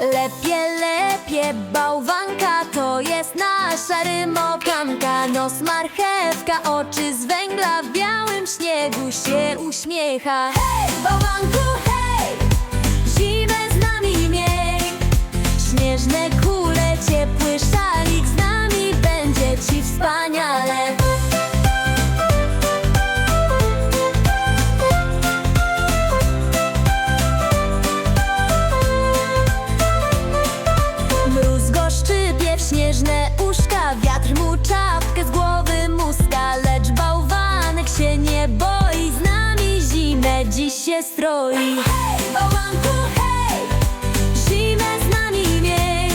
Lepie, lepie, bałwanka to jest nasza rymokanka. Nos marchewka, oczy z węgla w białym śniegu się uśmiecha. Hej, bałwanku, hej, zimę z nami miej. Śnieżne kule, ciepły szalik z nami będzie ci wspaniale się stroi. Hej, hej! Zimę z nami miej.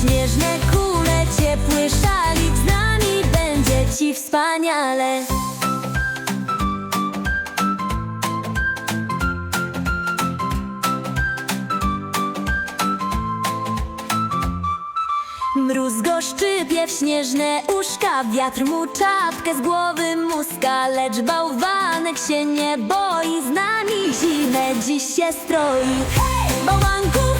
Śnieżne kule, ciepły szalik. Z nami będzie ci wspaniale Mróz go szczypie w śnieżne uszka Wiatr mu czapkę z głowy muska Lecz bałwanek się nie boi. Z nami zimę dziś się stroi. Hej, bałwanku,